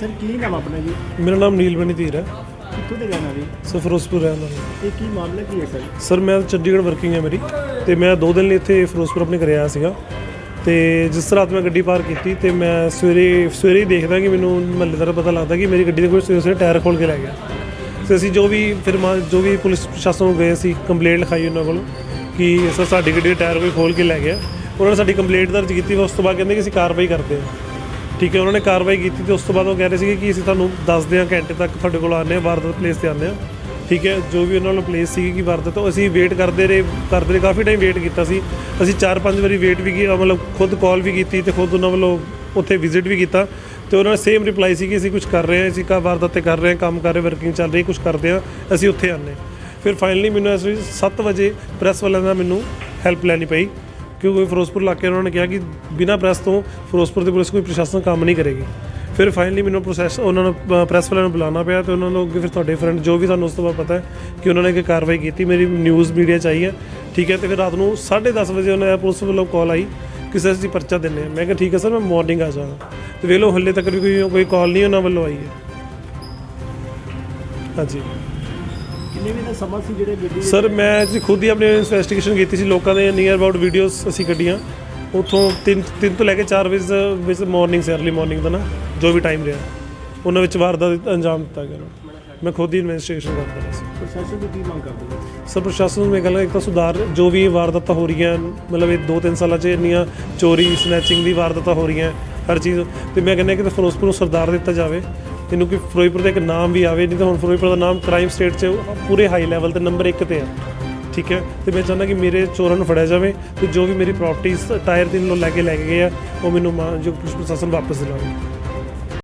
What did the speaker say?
Sir ਕੀ ਨਾਮ ਆਪਣਾ ਜੀ? ਮੇਰਾ ਨਾਮ ਨੀਲਮਣੀ ਧੀਰ ਹੈ। ਕਿੱਥੋਂ ਦੇ ਰਹਿਣ ਵਾਲੇ? ਸਰ ਫਿਰੋਜ਼ਪੁਰ ਰਹਿਣ ਵਾਲਾ ਇਹ ਕੀ ਮਾਮਲਾ ਕੀ ਹੈ ਸਰ? ਸਰ ਮੈਂ ਚੰਡੀਗੜ੍ਹ ਵਰਕਿੰਗ ਹੈ ਮੇਰੀ ਤੇ ਮੈਂ ਦੋ ਦਿਨ ਲਈ ਇੱਥੇ ਫਿਰੋਜ਼ਪੁਰ ਆਪਣੇ ਘਰੇ ਆਇਆ ਸੀਗਾ ਤੇ ਜਿਸ ਤਰ੍ਹਾਂ ਮੈਂ ਗੱਡੀ ਪਾਰ ਕੀਤੀ ਤੇ ਮੈਂ ਸਵੇਰੇ ਸਵੇਰੇ ਹੀ ਦੇਖਦਾ ਕਿ ਮੈਨੂੰ ਮਹੱਲੇਦਾਰ ਪਤਾ ਲੱਗਦਾ ਕਿ ਮੇਰੀ ਗੱਡੀ ਦੇ ਕੋਈ ਸਵੇਰੇ ਸਵੇਰੇ ਟਾਇਰ ਖੋਲ ਕੇ ਲੈ ਗਿਆ। ਤੇ ਅਸੀਂ ਜੋ ਵੀ ਫਿਰ ਮਾ- ਜੋ ਵੀ ਪੁਲਿਸ ਪ੍ਰਸ਼ਾਸਨ ਨੂੰ ਗਏ ਸੀ ਕੰਪਲੇਂਟ ਲਿਖਾਈ ਉਹਨਾਂ ਕੋਲ ਕਿ ਸਰ ਸਾਡੀ ਗੱਡੀ ਦੇ ਟਾਇਰ ਕੋਈ ਖੋਲ ਕੇ ਲੈ ਗਿਆ। ਉਹਨਾਂ ਨੇ ਸਾਡੀ ਕੰਪਲੇਂਟ ਦਰਜ ਕੀਤੀ ਉਸ ਤੋਂ ਬਾਅਦ ਕਹਿੰਦੇ ਕਿ ਅਸੀਂ ਕਾਰਵਾਈ ਕਰਦੇ ਹਾਂ। ਠੀਕ ਹੈ, ਉਹਨਾਂ ਨੇ ਕਾਰਵਾਈ ਕੀਤੀ ਤੇ ਉਸ ਤੋਂ ਬਾਅਦ ਉਹ ਕਹਿ ਰਹੇ ਸੀਗੇ ਕਿ ਅਸੀਂ ਤੁਹਾਨੂੰ ਦੱਸਦੇ ਹਾਂ, ਘੰਟੇ ਤੱਕ ਤੁਹਾਡੇ ਕੋਲ ਆਉਂਦੇ ਹਾਂ, ਵਾਰਦਾਤ ਪਲੇਸ ਤੇ ਆਉਂਦੇ ਹਾਂ। ਠੀਕ ਹੈ, ਜੋ ਵੀ ਉਹਨਾਂ ਨੂੰ ਪਲੇਸ ਸੀਗੀ ਕਿ ਵਾਰਦਾਤ, ਉਹ ਅਸੀਂ ਵੇਟ ਕਰਦੇ ਰਹੇ ਕਰਦੇ ਰਹੇ, ਕਾਫੀ ਟਾਈਮ ਵੇਟ ਕੀਤਾ ਸੀ। ਅਸੀਂ 4-5 ਵਾਰੀ ਵੇਟ ਵੀ ਕੀ ਮਤਲਬ ਖੁਦ ਕਾਲ ਵੀ ਕੀਤੀ ਤੇ ਖੁਦ ਉਹਨਾਂ ਵੱਲੋਂ ਉੱਥੇ ਵਿਜ਼ਿਟ ਵੀ ਕੀਤਾ ਤੇ ਉਹਨਾਂ ਨੇ ਸੇਮ ਰਿਪਲਾਈ ਸੀ ਕਿ ਅਸੀਂ ਕੁਝ ਕਰ ਰਹੇ ਹਾਂ, ਅਸੀਂ ਕਾ ਵਾਰਦਾਤ ਤੇ ਕਰ ਰਹੇ ਹਾਂ, ਕੰਮ ਕਰ ਰਹੇ ਵਰਕਿੰਗ ਚੱਲ ਰਹੀ ਕੁਝ ਕਰਦੇ ਹਾਂ, ਅਸੀਂ ਉੱਥੇ ਆਉਂਦੇ ਫਿਰ ਫਾਈਨਲੀ ਮੈਨੂੰ ਇਸ ਵਿੱਚ 7 ਵਜੇ ਪ੍ਰੈਸ ਵਾਲਿਆਂ ਦਾ ਮੈਨੂੰ ਹੈਲਪ ਲੈਣੀ ਪਈ। ਕਿਉਂਕਿ ਫਿਰੋਜ਼ਪੁਰ ਇਲਾਕੇ ਉਹਨਾਂ ਨੇ ਕਿਹਾ ਕਿ ਬਿਨਾਂ ਪ੍ਰੈਸ ਤੋਂ ਫਿਰੋਜ਼ਪੁਰ ਦੀ ਪੁਲਿਸ ਕੋਈ ਪ੍ਰਸ਼ਾਸਨ ਕੰਮ ਨਹੀਂ ਕਰੇਗੀ। ਫਿਰ ਫਾਈਨਲੀ ਮੈਨੂੰ ਪ੍ਰੋਸੈਸ ਉਹਨਾਂ ਨੂੰ ਪ੍ਰੈਸ ਵਾਲਿਆਂ ਨੂੰ ਬੁਲਾਉਣਾ ਪਿਆ ਤੇ ਉਹਨਾਂ ਨੂੰ ਅੱਗੇ ਫਿਰ ਤੁਹਾਡੇ ਫਰੈਂਡ ਜੋ ਵੀ ਤੁਹਾਨੂੰ ਉਸ ਤੋਂ ਬਾਅਦ ਪਤਾ ਹੈ ਕਿ ਉਹਨਾਂ ਨੇ ਕੀ ਕਾਰਵਾਈ ਕੀਤੀ। ਮੇਰੀ ਨਿਊਜ਼ ਮੀਡੀਆ ਚ ਆਈ ਹੈ। ਠੀਕ ਹੈ, ਤੇ ਫਿਰ ਰਾਤ ਨੂੰ 10:30 ਵਜੇ ਉਹਨਾਂ ਦਾ ਪੁਲਿਸ ਵੱਲੋਂ ਕਾਲ ਆਈ ਕਿ ਸਰ ਅਸੀਂ ਪਰਚਾ ਦਿੰਦੇ ਹਾਂ। ਮੈਂ ਕਿਹਾ, ਠੀਕ ਹੈ ਸਰ, ਮੈਂ ਮਾਰਨਿੰਗ ਆ ਜਾਵਾਂਗਾ ਤੇ ਵੇਖ ਲਓ, ਹੱਲੇ ਤੱਕ ਵੀ ਕੋਈ ਕੋਈ ਕਾਲ ਨਹੀਂ ਉਹਨਾਂ ਵੱਲੋਂ ਆਈ ਹੈ। ਹਾਂਜੀ। ਕਿੰਨੇ ਵੀ ਦਾ ਸਮਾਂ ਸੀ ਜਿਹੜੇ ਗੱਡੀ ਦੇ- ਸਰ ਮੈਂ ਜੀ ਖੁਦ ਹੀ ਆਪਣੀ ਇਨਵੈਸਟੀਗੇਸ਼ਨ ਕੀਤੀ ਸੀ। ਲੋਕਾਂ ਦੇ ਨੀਅਰ ਅਬਾਊਟ ਵੀਡੀਓਜ਼ ਅਸੀਂ ਕੱਢੀਆਂ। ਉੱਥੋਂ 3 3 ਤੋਂ ਲੈ ਕੇ 4 ਵਜੇ ਵਿੱਚ ਮਾਰਨਿੰਗ ਸੇ ਅਰਲੀ ਮਾਰਨਿੰਗ ਦਾ ਨਾ ਜੋ ਵੀ ਟਾਈਮ ਰਿਹਾ। ਉਹਨਾਂ ਵਿੱਚ ਵਾਰਦਾਤ ਅੰਜਾਮ ਦਿੱਤਾ ਗਿਆ। ਮੈਂ ਖੁਦ ਹੀ ਇਨਵੈਸਟੀਗੇਸ਼ਨ ਕਰਦਾ ਰਿਹਾ ਸੀ। ਪ੍ਰਸ਼ਾਸਨ ਤੋਂ ਕੀ ਮੰਗ ਕਰਦੇ ਹੋ? ਸਰ ਪ੍ਰਸ਼ਾਸਨ ਨੂੰ ਮੈਂ ਗੱਲ ਇੱਕ ਤਾਂ ਸੁਧਾਰ ਜੋ ਵੀ ਵਾਰਦਾਤਾਂ ਹੋ ਰਹੀਆਂ ਮਤਲਬ ਇਹ 2-3 ਸਾਲਾਂ 'ਚ ਇੰਨੀਆਂ ਚੋਰੀ ਸਨੈਚਿੰਗ ਦੀ ਵਾਰਦਾਤਾਂ ਹੋ ਰਹੀਆਂ ਹਰ ਚੀਜ਼। ਤੇ ਮੈਂ ਕਹਿੰਦਾ ਕਿ ਫਿਰੋਜ਼ਪੁਰ ਨੂੰ ਸਰਦਾਰ ਦਿੱਤਾ ਜਾਵੇ। ਇਹਨੂੰ ਕਿ ਫਿਰੋਜ਼ਪੁਰ ਦਾ ਇੱਕ ਨਾਮ ਵੀ ਆਵੇ, ਨਹੀਂ ਤਾਂ ਹੁਣ ਫਿਰੋਜ਼ਪੁਰ ਦਾ ਨਾਮ ਕ੍ਰਾਈਮ ਸਟੇਟ 'ਚ ਪੂਰੇ ਹਾਈ ਲੈਵਲ ਤੇ ਨੰਬਰ 1 ਤੇ ਆ। ਠੀਕ ਹੈ? ਤੇ ਮੈਂ ਚਾਹੁੰਦਾ ਕਿ ਮੇਰੇ ਚੋਰਾਂ ਨੂੰ ਫੜਿਆ ਜਾਵੇ ਤੇ ਜੋ ਵੀ ਮੇਰੀ ਪ੍ਰਾਪਰਟੀਆਂ ਟਾਇਰ ਤਿੰਨ ਲੋ ਲੈ ਕੇ ਲੈ ਕੇ ਗਏ ਆ, ਉਹ ਮੈਨੂੰ ਮਾਂ- ਜੋ ਪੁਲਿਸ ਪ੍ਰਸ਼ਾਸਨ ਵਾਪਸ ਦਿਲਾਵੇ।